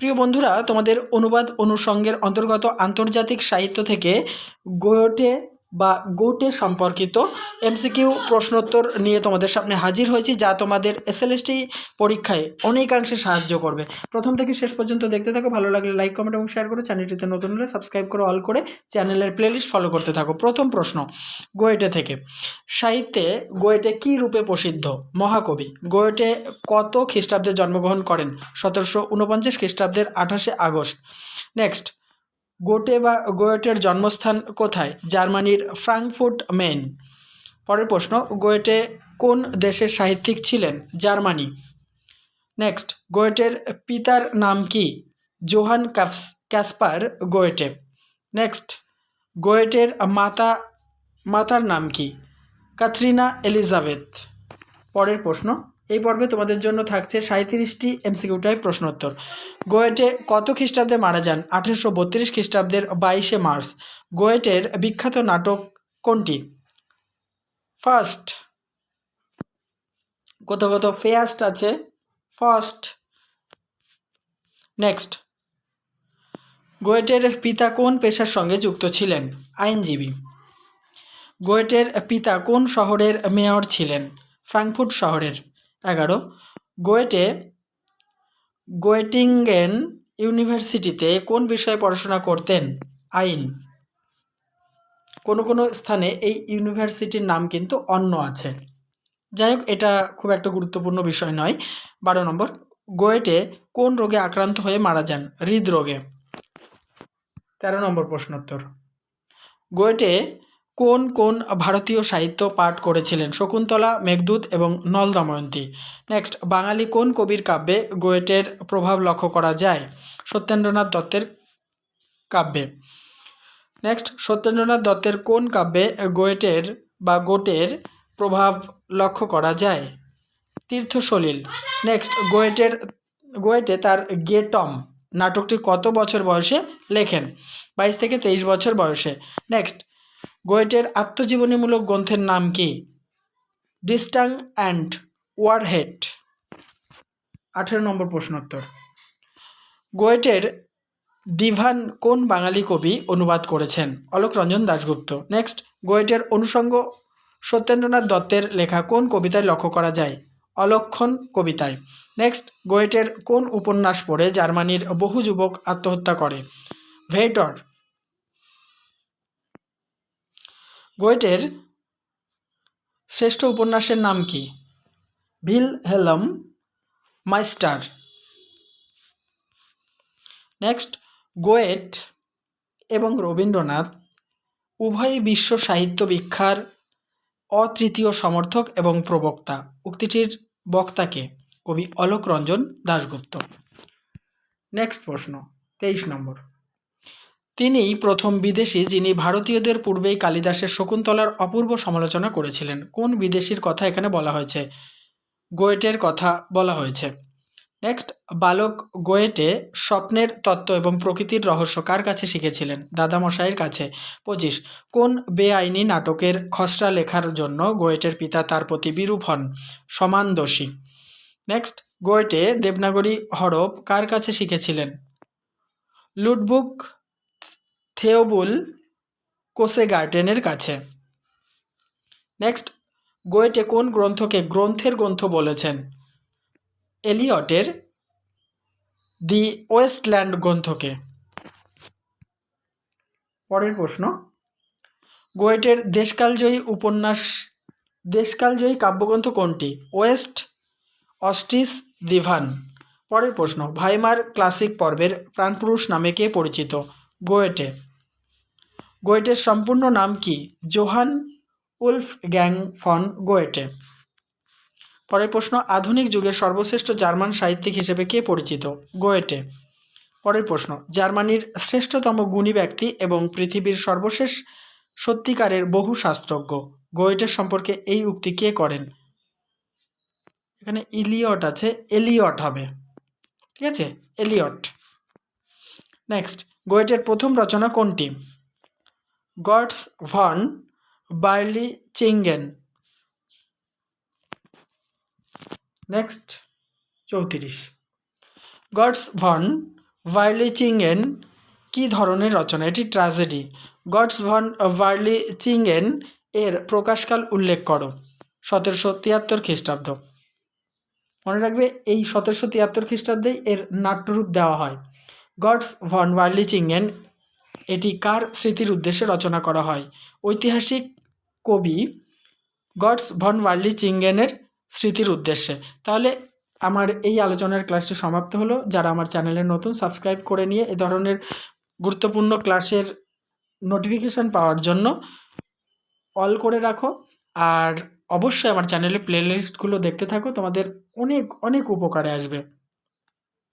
প্রিয় বন্ধুরা তোমাদের অনুবাদ অনুষঙ্গের অন্তর্গত আন্তর্জাতিক সাহিত্য থেকে গোয়টে বা গোটে সম্পর্কিত এমসিকিউ প্রশ্নোত্তর নিয়ে তোমাদের সামনে হাজির হয়েছি, যা তোমাদের এসএলএসটি পরীক্ষায় অনেকাংশে সাহায্য করবে। প্রথম থেকে শেষ পর্যন্ত দেখতে থাকো, ভালো লাগলে লাইক, কমেন্ট এবং শেয়ার করো। চ্যানেলটিতে নতুন হলে সাবস্ক্রাইব করে অল করে চ্যানেলের প্লেলিস্ট ফলো করতে থাকো। প্রথম প্রশ্ন, গোয়েটে থেকে। সাহিত্যে গোয়েটে কী রূপে প্রসিদ্ধ? মহাকবি। গোয়েটে কত খ্রিস্টাব্দে জন্মগ্রহণ করেন? সতেরোশো উনপঞ্চাশ খ্রিস্টাব্দের আঠাশে আগস্ট। নেক্সট গোটে বা, গোয়েটের জন্মস্থান কোথায়? জার্মানির ফ্রাঙ্কফুর্ট, মেন। পরের প্রশ্ন, গোয়েটে কোন দেশের সাহিত্যিক ছিলেন? জার্মানি। নেক্সট, গোয়েটের পিতার নাম কি? জোহান ক্যাপস ক্যাসপার গোয়েটে। নেক্সট, গোয়েটের মাতা, মাতার নাম কি? Catharina Elisabeth. পরের প্রশ্ন এই পর্বে তোমাদের জন্য থাকছে সাঁত্রিশটি এমসিকিউ টাইপ প্রশ্নোত্তর। গোয়েটে কত খ্রিস্টাব্দে মারা যান? আঠেরোশো বত্রিশ খ্রিস্টাব্দের বাইশে মার্চ। গোয়েটের বিখ্যাত নাটক কোনটি? ফার্স্ট কোথাও কোথাও ফেয়াস্ট আছে? ফার্স্ট নেক্সট গোয়েটের পিতা কোন পেশার সঙ্গে যুক্ত ছিলেন? আইনজীবী। গোয়েটের পিতা কোন শহরের মেয়র ছিলেন? ফ্রাঙ্কফুর্ট শহরের। এগারো। গোয়েটে গোয়েটিংগেন ইউনিভার্সিটিতে কোন বিষয়ে পড়াশোনা করতেন? আইন। কোনো কোনো স্থানে এই ইউনিভার্সিটির নাম কিন্তু অন্য আছে। যাই হোক এটা খুব একটা গুরুত্বপূর্ণ বিষয় নয়। বারো নম্বর, গোয়েটে কোন রোগে আক্রান্ত হয়ে মারা যান? হৃদরোগে। তেরো নম্বর প্রশ্নোত্তর। গোয়েটে কোন কোন ভারতীয় সাহিত্য পাঠ করেছিলেন? শকুন্তলা, মেঘদূত এবং নল দময়ন্তী নেক্সট বাঙালি কোন কবির কাব্যে গোয়েটের প্রভাব লক্ষ্য করা যায়? সত্যেন্দ্রনাথ দত্তের কাব্যে। নেক্সট সত্যেন্দ্রনাথ দত্তের কোন কাব্যে গোয়েটের বা গোটের প্রভাব লক্ষ্য করা যায়? তীর্থসলিল। নেক্সট গোয়েটের, গোয়েটে তার গেটম নাটকটি কত বছর বয়সে লেখেন? বাইশ থেকে তেইশ বছর বয়সে। নেক্সট গোয়েটের আত্মজীবনীমূলক গ্রন্থের নাম কি? Dichtung and Wahrheit. আঠেরো নম্বর প্রশ্নোত্তর। গোয়েটের দিভান কোন বাঙালি কবি অনুবাদ করেছেন? অলোক রঞ্জন দাশগুপ্ত। নেক্সট, গোয়েটের অনুষঙ্গ সত্যেন্দ্রনাথ দত্তের লেখা কোন কবিতায় লক্ষ্য করা যায়? অলক্ষণ কবিতায়। নেক্সট, গোয়েটের কোন উপন্যাস পড়ে জার্মানির বহু যুবক আত্মহত্যা করে? ভেটর গোয়েটের শ্রেষ্ঠ উপন্যাসের নাম কি? Wilhelm Meister next, Goethe এবং রবীন্দ্রনাথ উভয়ই বিশ্ব সাহিত্য বিখ্যার অতৃতীয় সমর্থক এবং প্রবক্তা। উক্তিটির বক্তাকে কবি অলোক রঞ্জন দাশগুপ্ত। নেক্সট প্রশ্ন, তেইশ নম্বর। তিনি প্রথম বিদেশি যিনি ভারতীয়দের পূর্বেই কালিদাসের শকুন্তলার অপূর্ব সমালোচনা করেছিলেন। কোন বিদেশির কথা এখানে বলা হয়েছে? গোয়েটের কথা বলা হয়েছে। নেক্সট, বালক গোয়েটে স্বপ্নের তত্ত্ব এবং প্রকৃতির রহস্য কার কাছে শিখেছিলেন? দাদামশাইয়ের কাছে। পঁচিশ, কোন বেআইনি নাটকের খসড়া লেখার জন্য গোয়েটের পিতা তার প্রতি বিরূপ হন? সমান দোষী। নেক্সট, গোয়েটে দেবনাগরী হরপ কার কাছে শিখেছিলেন? লুটবুক থেওবুল কোসে গার্ডেনের কাছে। নেক্সট, গোয়েটে কোন গ্রন্থকে গ্রন্থের গ্রন্থ বলেছেন? এলিয়টের দি ওয়েস্টল্যান্ড গ্রন্থকে পরের প্রশ্ন, গোয়েটের দেশকালজয়ী উপন্যাস, দেশকালজয়ী কাব্যগ্রন্থ কোনটি? ওয়েস্ট অস্ট্রিস দিভান পরের প্রশ্ন, ভাইমার ক্লাসিক পর্বের প্রাণপুরুষ নামে কে পরিচিত? গোয়েটে। গোয়েটের সম্পূর্ণ নাম কি? Johann Wolfgang von Goethe. পরের প্রশ্ন, আধুনিক যুগের সর্বশ্রেষ্ঠ জার্মান সাহিত্যিক হিসেবে কে পরিচিত? গোয়েটে। পরের প্রশ্ন, জার্মানির শ্রেষ্ঠতম গুণী ব্যক্তি এবং পৃথিবীর সর্বশেষ সত্যিকারের বহু শাস্ত্রজ্ঞ। গোয়েটের সম্পর্কে এই উক্তি কে করেন? এখানে ইলিয়ট আছে, এলিয়ট হবে। ঠিক আছে? এলিয়ট। নেক্সট, গোয়েটের প্রথম রচনা কোনটি? Götz von, Berlichingen next, চৌত্রিশ। গডস ভন ভার্লিচিংয়েন কী ধরনের রচনা? এটি tragedy. Götz von Berlichingen এর প্রকাশকাল উল্লেখ করো। সতেরোশো তিয়াত্তর খ্রিস্টাব্দ। মনে রাখবে, এই সতেরোশো তিয়াত্তর খ্রিস্টাব্দেই এর নাট্যরূপ দেওয়া হয়। গডস ভন ভার্লি চিংয়েন এটি কার স্মৃতির উদ্দেশ্যে রচনা করা হয়? ঐতিহাসিক কবি গডস ভন ওয়ার্লি চিংগেনের স্মৃতির উদ্দেশ্যে। তাহলে আমার এই আলোচনার ক্লাসটি সমাপ্ত হলো। যারা আমার চ্যানেলে নতুন, সাবস্ক্রাইব করে নিয়ে এ ধরনের গুরুত্বপূর্ণ ক্লাসের নোটিফিকেশান পাওয়ার জন্য অল করে রাখো। আর অবশ্যই আমার চ্যানেলে প্লেলিস্টগুলো দেখতে থাকো। তোমাদের অনেক অনেক উপকারে আসবে।